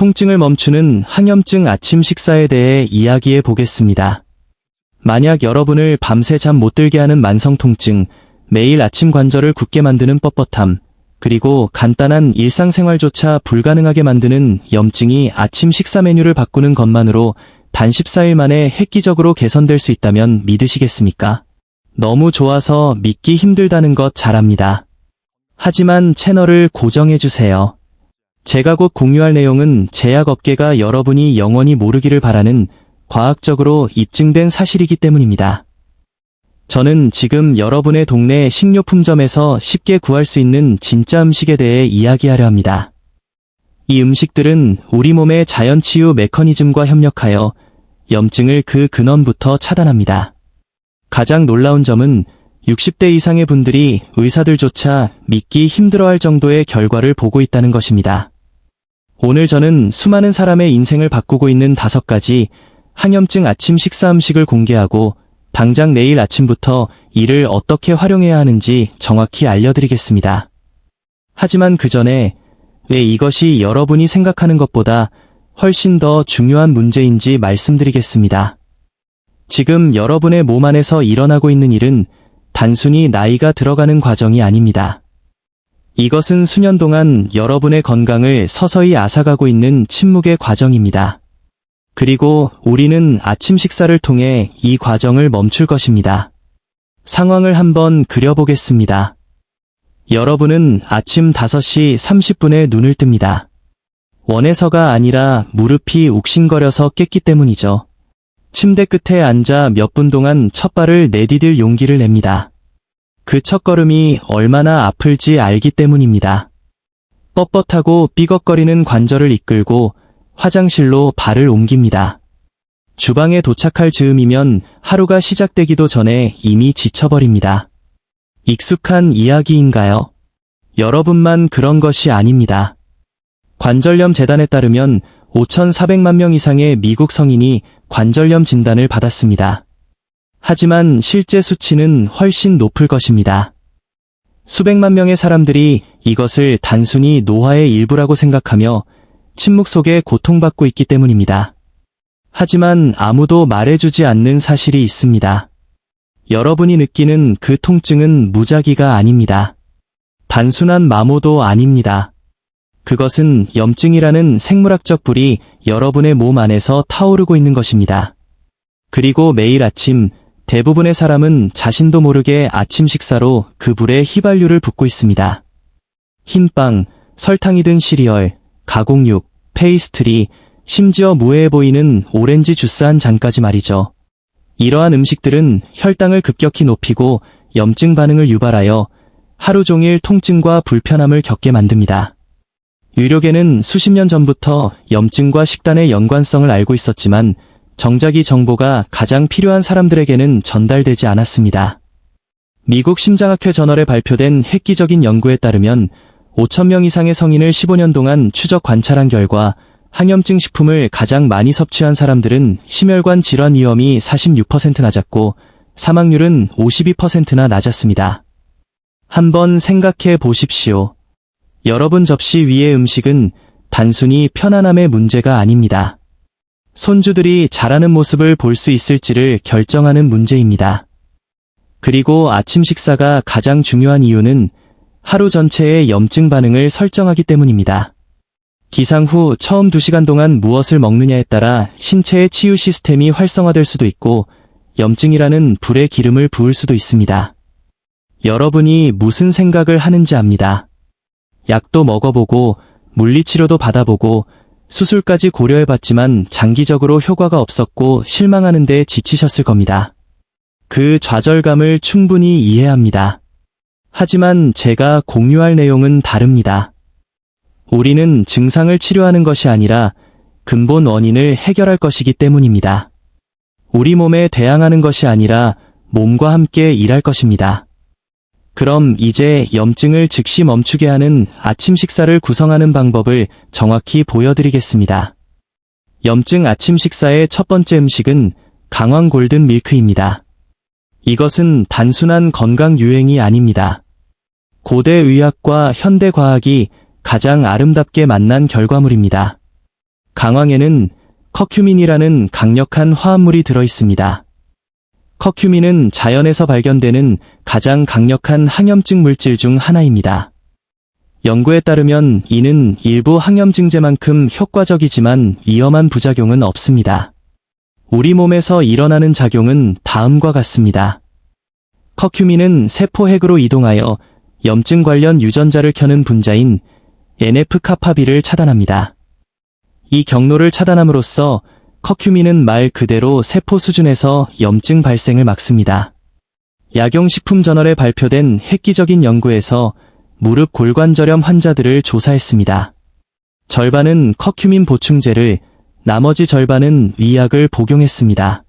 통증을 멈추는 항염증 아침 식사에 대해 이야기해 보겠습니다. 만약 여러분을 밤새 잠 못 들게 하는 만성 통증, 매일 아침 관절을 굳게 만드는 뻣뻣함, 그리고 간단한 일상생활조차 불가능하게 만드는 염증이 아침 식사 메뉴를 바꾸는 것만으로 단 14일 만에 획기적으로 개선될 수 있다면 믿으시겠습니까? 너무 좋아서 믿기 힘들다는 것잘 압니다. 하지만 채널을 고정해주세요. 제가 곧 공유할 내용은 제약업계가 여러분이 영원히 모르기를 바라는 과학적으로 입증된 사실이기 때문입니다. 저는 지금 여러분의 동네 식료품점에서 쉽게 구할 수 있는 진짜 음식에 대해 이야기하려 합니다. 이 음식들은 우리 몸의 자연 치유 메커니즘과 협력하여 염증을 그 근원부터 차단합니다. 가장 놀라운 점은 60대 이상의 분들이 의사들조차 믿기 힘들어할 정도의 결과를 보고 있다는 것입니다. 오늘 저는 수많은 사람의 인생을 바꾸고 있는 다섯 가지 항염증 아침 식사 음식을 공개하고 당장 내일 아침부터 이를 어떻게 활용해야 하는지 정확히 알려드리겠습니다. 하지만 그 전에 왜 이것이 여러분이 생각하는 것보다 훨씬 더 중요한 문제인지 말씀드리겠습니다. 지금 여러분의 몸 안에서 일어나고 있는 일은 단순히 나이가 들어가는 과정이 아닙니다. 이것은 수년 동안 여러분의 건강을 서서히 앗아가고 있는 침묵의 과정입니다. 그리고 우리는 아침 식사를 통해 이 과정을 멈출 것입니다. 상황을 한번 그려보겠습니다. 여러분은 아침 5시 30분에 눈을 뜹니다. 원해서가 아니라 무릎이 욱신거려서 깼기 때문이죠. 침대 끝에 앉아 몇 분 동안 첫 발을 내디딜 용기를 냅니다. 그 첫걸음이 얼마나 아플지 알기 때문입니다. 뻣뻣하고 삐걱거리는 관절을 이끌고 화장실로 발을 옮깁니다. 주방에 도착할 즈음이면 하루가 시작되기도 전에 이미 지쳐버립니다. 익숙한 이야기인가요? 여러분만 그런 것이 아닙니다. 관절염 재단에 따르면 5,400만 명 이상의 미국 성인이 관절염 진단을 받았습니다. 하지만 실제 수치는 훨씬 높을 것입니다. 수백만 명의 사람들이 이것을 단순히 노화의 일부라고 생각하며 침묵 속에 고통받고 있기 때문입니다. 하지만 아무도 말해주지 않는 사실이 있습니다. 여러분이 느끼는 그 통증은 무작위가 아닙니다. 단순한 마모도 아닙니다. 그것은 염증이라는 생물학적 불이 여러분의 몸 안에서 타오르고 있는 것입니다. 그리고 매일 아침 대부분의 사람은 자신도 모르게 아침 식사로 그 불에 휘발유를 붓고 있습니다. 흰빵, 설탕이 든 시리얼, 가공육, 페이스트리, 심지어 무해해 보이는 오렌지 주스 한 잔까지 말이죠. 이러한 음식들은 혈당을 급격히 높이고 염증 반응을 유발하여 하루 종일 통증과 불편함을 겪게 만듭니다. 유력에는 수십 년 전부터 염증과 식단의 연관성을 알고 있었지만 정작 이 정보가 가장 필요한 사람들에게는 전달되지 않았습니다. 미국 심장학회 저널에 발표된 획기적인 연구에 따르면 5천명 이상의 성인을 15년 동안 추적 관찰한 결과 항염증 식품을 가장 많이 섭취한 사람들은 심혈관 질환 위험이 46% 낮았고 사망률은 52%나 낮았습니다. 한번 생각해 보십시오. 여러분 접시 위의 음식은 단순히 편안함의 문제가 아닙니다. 손주들이 자라는 모습을 볼 수 있을지를 결정하는 문제입니다. 그리고 아침 식사가 가장 중요한 이유는 하루 전체의 염증 반응을 설정하기 때문입니다. 기상 후 처음 2시간 동안 무엇을 먹느냐에 따라 신체의 치유 시스템이 활성화될 수도 있고 염증이라는 불의 기름을 부을 수도 있습니다. 여러분이 무슨 생각을 하는지 압니다. 약도 먹어보고 물리치료도 받아보고 수술까지 고려해봤지만 장기적으로 효과가 없었고 실망하는 데 지치셨을 겁니다. 그 좌절감을 충분히 이해합니다. 하지만 제가 공유할 내용은 다릅니다. 우리는 증상을 치료하는 것이 아니라 근본 원인을 해결할 것이기 때문입니다. 우리 몸에 대항하는 것이 아니라 몸과 함께 일할 것입니다. 그럼 이제 염증을 즉시 멈추게 하는 아침 식사를 구성하는 방법을 정확히 보여드리겠습니다. 염증 아침 식사의 첫 번째 음식은 강황 골든 밀크입니다. 이것은 단순한 건강 유행이 아닙니다. 고대 의학과 현대 과학이 가장 아름답게 만난 결과물입니다. 강황에는 커큐민이라는 강력한 화합물이 들어 있습니다. 커큐민은 자연에서 발견되는 가장 강력한 항염증 물질 중 하나입니다. 연구에 따르면 이는 일부 항염증제만큼 효과적이지만 위험한 부작용은 없습니다. 우리 몸에서 일어나는 작용은 다음과 같습니다. 커큐민은 세포 핵으로 이동하여 염증 관련 유전자를 켜는 분자인 NF-카파비를 차단합니다. 이 경로를 차단함으로써 커큐민은 말 그대로 세포 수준에서 염증 발생을 막습니다. 약용식품 저널에 발표된 획기적인 연구에서 무릎 골관절염 환자들을 조사했습니다. 절반은 커큐민 보충제를, 나머지 절반은 위약을 복용했습니다.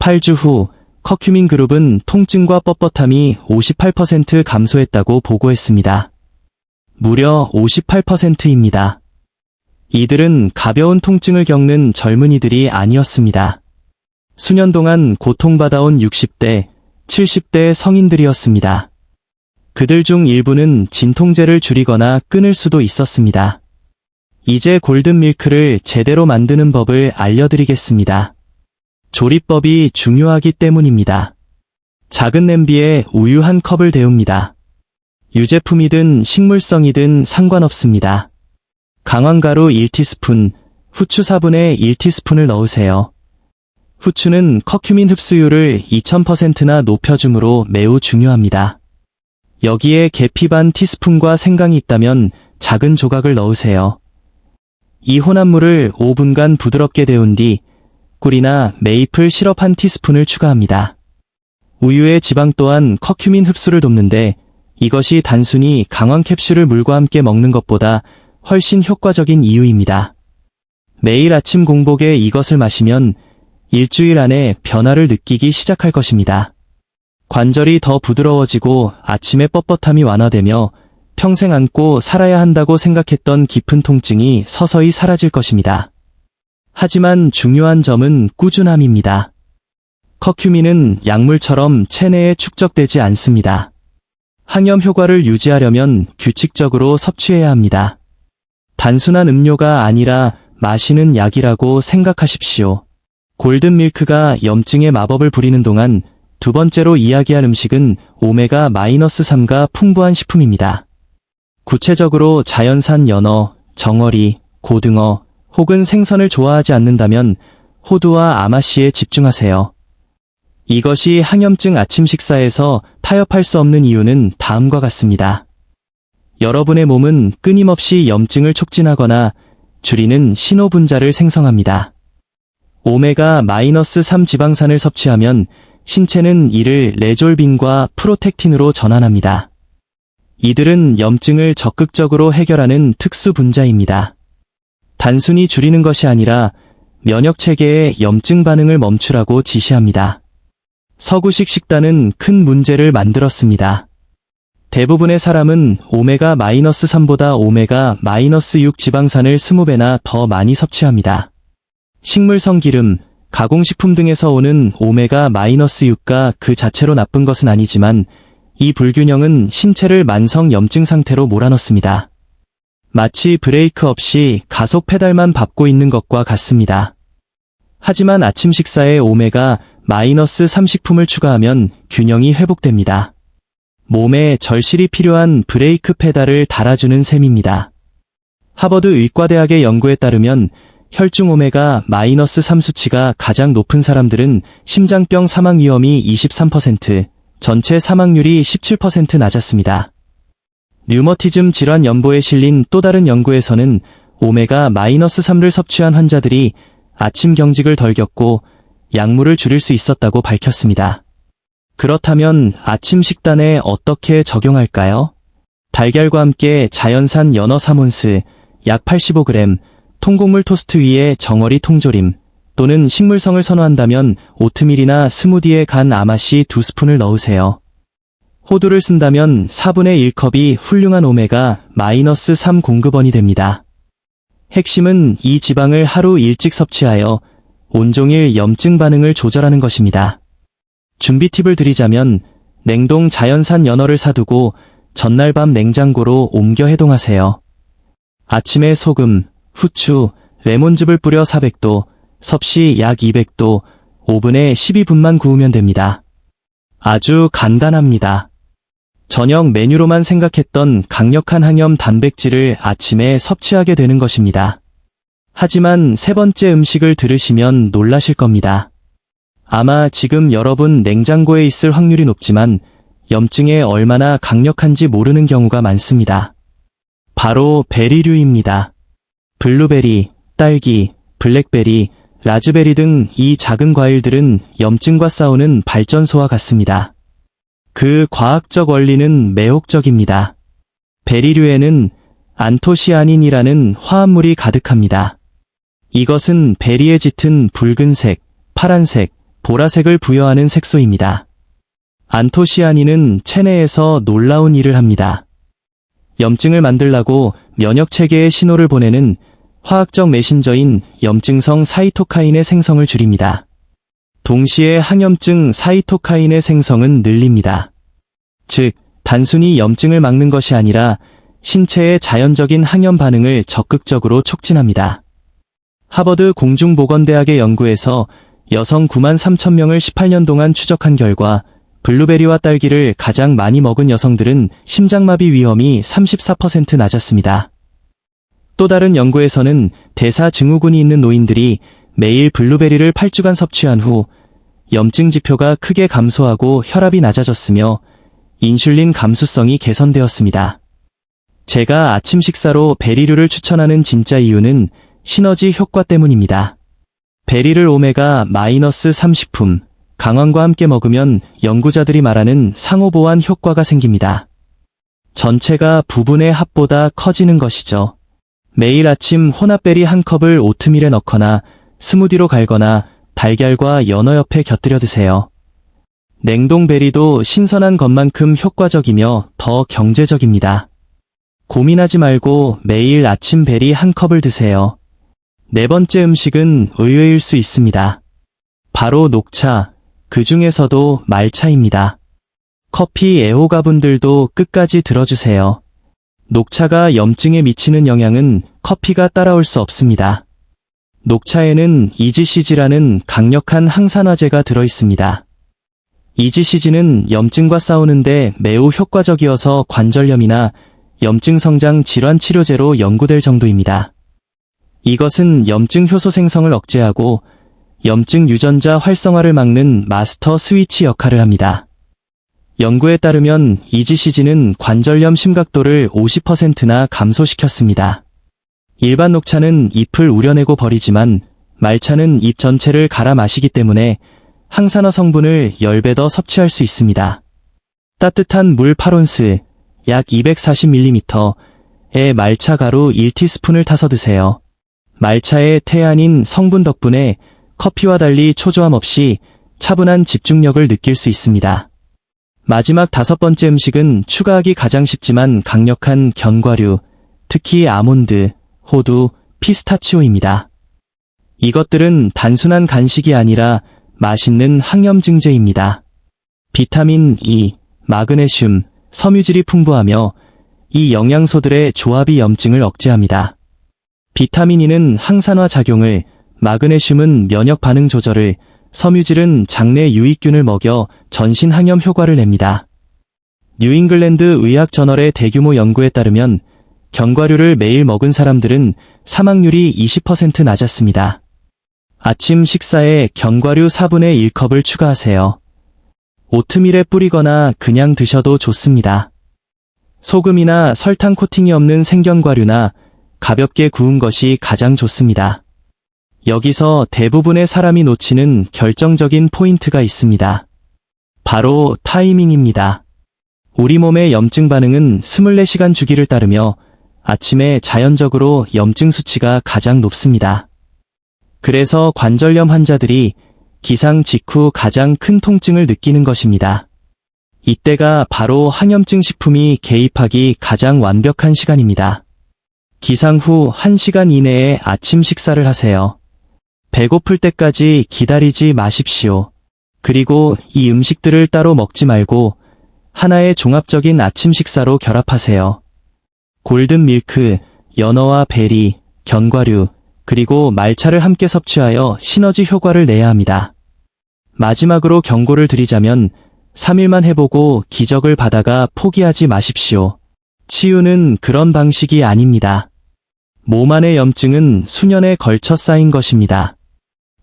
8주 후 커큐민 그룹은 통증과 뻣뻣함이 58% 감소했다고 보고했습니다. 무려 58%입니다. 이들은 가벼운 통증을 겪는 젊은이들이 아니었습니다. 수년 동안 고통받아온 60대, 70대 성인들이었습니다. 그들 중 일부는 진통제를 줄이거나 끊을 수도 있었습니다. 이제 골든밀크를 제대로 만드는 법을 알려드리겠습니다. 조리법이 중요하기 때문입니다. 작은 냄비에 우유 한 컵을 데웁니다. 유제품이든 식물성이든 상관없습니다. 강황가루 1티스푼, 후추 4분의 1티스푼을 넣으세요. 후추는 커큐민 흡수율을 2000%나 높여주므로 매우 중요합니다. 여기에 계피 반 티스푼과 생강이 있다면 작은 조각을 넣으세요. 이 혼합물을 5분간 부드럽게 데운 뒤 꿀이나 메이플 시럽 한 티스푼을 추가합니다. 우유의 지방 또한 커큐민 흡수를 돕는데 이것이 단순히 강황 캡슐을 물과 함께 먹는 것보다 훨씬 효과적인 이유입니다. 매일 아침 공복에 이것을 마시면 일주일 안에 변화를 느끼기 시작할 것입니다. 관절이 더 부드러워지고 아침에 뻣뻣함이 완화되며 평생 안고 살아야 한다고 생각했던 깊은 통증이 서서히 사라질 것입니다. 하지만 중요한 점은 꾸준함입니다. 커큐민은 약물처럼 체내에 축적되지 않습니다. 항염 효과를 유지하려면 규칙적으로 섭취해야 합니다. 단순한 음료가 아니라 마시는 약이라고 생각하십시오. 골든밀크가 염증의 마법을 부리는 동안 두 번째로 이야기할 음식은 오메가-3가 풍부한 식품입니다. 구체적으로 자연산 연어, 정어리, 고등어 혹은 생선을 좋아하지 않는다면 호두와 아마씨에 집중하세요. 이것이 항염증 아침 식사에서 타협할 수 없는 이유는 다음과 같습니다. 여러분의 몸은 끊임없이 염증을 촉진하거나 줄이는 신호 분자를 생성합니다. 오메가-3 지방산을 섭취하면 신체는 이를 레졸빈과 프로텍틴으로 전환합니다. 이들은 염증을 적극적으로 해결하는 특수 분자입니다. 단순히 줄이는 것이 아니라 면역 체계의 염증 반응을 멈추라고 지시합니다. 서구식 식단은 큰 문제를 만들었습니다. 대부분의 사람은 오메가-3보다 오메가-6 지방산을 20배나 더 많이 섭취합니다. 식물성 기름, 가공식품 등에서 오는 오메가-6가 그 자체로 나쁜 것은 아니지만 이 불균형은 신체를 만성 염증 상태로 몰아넣습니다. 마치 브레이크 없이 가속 페달만 밟고 있는 것과 같습니다. 하지만 아침 식사에 오메가-3 식품을 추가하면 균형이 회복됩니다. 몸에 절실히 필요한 브레이크 페달을 달아주는 셈입니다. 하버드 의과대학의 연구에 따르면 혈중 오메가-3 수치가 가장 높은 사람들은 심장병 사망 위험이 23%, 전체 사망률이 17% 낮았습니다. 류머티즘 질환 연보에 실린 또 다른 연구에서는 오메가-3를 섭취한 환자들이 아침 경직을 덜 겪고 약물을 줄일 수 있었다고 밝혔습니다. 그렇다면 아침 식단에 어떻게 적용할까요? 달걀과 함께 자연산 연어 3온스, 약 85g, 통곡물 토스트 위에 정어리 통조림 또는 식물성을 선호한다면 오트밀이나 스무디에 간 아마씨 두 스푼을 넣으세요. 호두를 쓴다면 4분의 1컵이 훌륭한 오메가 마이너스 3 공급원이 됩니다. 핵심은 이 지방을 하루 일찍 섭취하여 온종일 염증 반응을 조절하는 것입니다. 준비 팁을 드리자면 냉동 자연산 연어를 사두고 전날 밤 냉장고로 옮겨 해동하세요. 아침에 소금, 후추, 레몬즙을 뿌려 400도, 섭씨 약 200도, 오븐에 12분만 구우면 됩니다. 아주 간단합니다. 저녁 메뉴로만 생각했던 강력한 항염 단백질을 아침에 섭취하게 되는 것입니다. 하지만 세 번째 음식을 들으시면 놀라실 겁니다. 아마 지금 여러분 냉장고에 있을 확률이 높지만 염증에 얼마나 강력한지 모르는 경우가 많습니다. 바로 베리류입니다. 블루베리, 딸기, 블랙베리, 라즈베리 등 이 작은 과일들은 염증과 싸우는 발전소와 같습니다. 그 과학적 원리는 매혹적입니다. 베리류에는 안토시아닌이라는 화합물이 가득합니다. 이것은 베리에 짙은 붉은색, 파란색, 보라색을 부여하는 색소입니다. 안토시아닌은 체내에서 놀라운 일을 합니다. 염증을 만들라고 면역 체계에 신호를 보내는 화학적 메신저인 염증성 사이토카인의 생성을 줄입니다. 동시에 항염증 사이토카인의 생성은 늘립니다. 즉, 단순히 염증을 막는 것이 아니라 신체의 자연적인 항염 반응을 적극적으로 촉진합니다. 하버드 공중보건대학의 연구에서 여성 9만 3천 명을 18년 동안 추적한 결과 블루베리와 딸기를 가장 많이 먹은 여성들은 심장마비 위험이 34% 낮았습니다. 또 다른 연구에서는 대사 증후군이 있는 노인들이 매일 블루베리를 8주간 섭취한 후 염증 지표가 크게 감소하고 혈압이 낮아졌으며 인슐린 감수성이 개선되었습니다. 제가 아침 식사로 베리류를 추천하는 진짜 이유는 시너지 효과 때문입니다. 베리를 오메가 마이너스 30품, 강황과 함께 먹으면 연구자들이 말하는 상호보완 효과가 생깁니다. 전체가 부분의 합보다 커지는 것이죠. 매일 아침 혼합베리 한 컵을 오트밀에 넣거나 스무디로 갈거나 달걀과 연어 옆에 곁들여 드세요. 냉동베리도 신선한 것만큼 효과적이며 더 경제적입니다. 고민하지 말고 매일 아침 베리 한 컵을 드세요. 네 번째 음식은 의외일 수 있습니다. 바로 녹차, 그 중에서도 말차입니다. 커피 애호가분들도 끝까지 들어주세요. 녹차가 염증에 미치는 영향은 커피가 따라올 수 없습니다. 녹차에는 이지시지라는 강력한 항산화제가 들어있습니다. 이지시지는 염증과 싸우는데 매우 효과적이어서 관절염이나 염증 성장 질환 치료제로 연구될 정도입니다. 이것은 염증 효소 생성을 억제하고 염증 유전자 활성화를 막는 마스터 스위치 역할을 합니다. 연구에 따르면 이지시지는 관절염 심각도를 50%나 감소시켰습니다. 일반 녹차는 잎을 우려내고 버리지만 말차는 잎 전체를 갈아 마시기 때문에 항산화 성분을 10배 더 섭취할 수 있습니다. 따뜻한 물 8온스, 약 240ml에 말차 가루 1티스푼을 타서 드세요. 말차의 태안인 성분 덕분에 커피와 달리 초조함 없이 차분한 집중력을 느낄 수 있습니다. 마지막 다섯 번째 음식은 추가하기 가장 쉽지만 강력한 견과류, 특히 아몬드, 호두, 피스타치오입니다. 이것들은 단순한 간식이 아니라 맛있는 항염증제입니다. 비타민 E, 마그네슘, 섬유질이 풍부하며 이 영양소들의 조합이 염증을 억제합니다. 비타민 E는 항산화 작용을, 마그네슘은 면역 반응 조절을, 섬유질은 장내 유익균을 먹여 전신 항염 효과를 냅니다. 뉴잉글랜드 의학 저널의 대규모 연구에 따르면 견과류를 매일 먹은 사람들은 사망률이 20% 낮았습니다. 아침 식사에 견과류 4분의 1컵을 추가하세요. 오트밀에 뿌리거나 그냥 드셔도 좋습니다. 소금이나 설탕 코팅이 없는 생견과류나 가볍게 구운 것이 가장 좋습니다. 여기서 대부분의 사람이 놓치는 결정적인 포인트가 있습니다. 바로 타이밍입니다. 우리 몸의 염증 반응은 24시간 주기를 따르며 아침에 자연적으로 염증 수치가 가장 높습니다. 그래서 관절염 환자들이 기상 직후 가장 큰 통증을 느끼는 것입니다. 이때가 바로 항염증 식품이 개입하기 가장 완벽한 시간입니다. 기상 후 1시간 이내에 아침 식사를 하세요. 배고플 때까지 기다리지 마십시오. 그리고 이 음식들을 따로 먹지 말고 하나의 종합적인 아침 식사로 결합하세요. 골든 밀크, 연어와 베리, 견과류, 그리고 말차를 함께 섭취하여 시너지 효과를 내야 합니다. 마지막으로 경고를 드리자면 3일만 해보고 기적을 받아가 포기하지 마십시오. 치유는 그런 방식이 아닙니다. 몸 안의 염증은 수년에 걸쳐 쌓인 것입니다.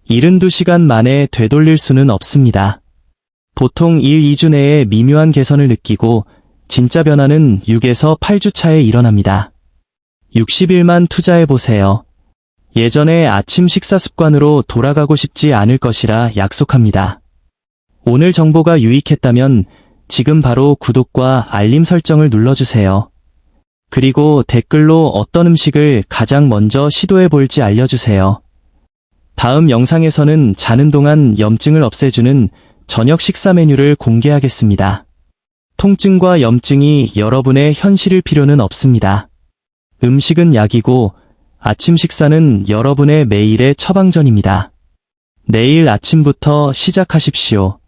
72시간 만에 되돌릴 수는 없습니다. 보통 1, 2주 내에 미묘한 개선을 느끼고 진짜 변화는 6에서 8주 차에 일어납니다. 60일만 투자해 보세요. 예전의 아침 식사 습관으로 돌아가고 싶지 않을 것이라 약속합니다. 오늘 정보가 유익했다면 지금 바로 구독과 알림 설정을 눌러주세요. 그리고 댓글로 어떤 음식을 가장 먼저 시도해 볼지 알려주세요. 다음 영상에서는 자는 동안 염증을 없애주는 저녁 식사 메뉴를 공개하겠습니다. 통증과 염증이 여러분의 현실일 필요는 없습니다. 음식은 약이고 아침 식사는 여러분의 매일의 처방전입니다. 내일 아침부터 시작하십시오.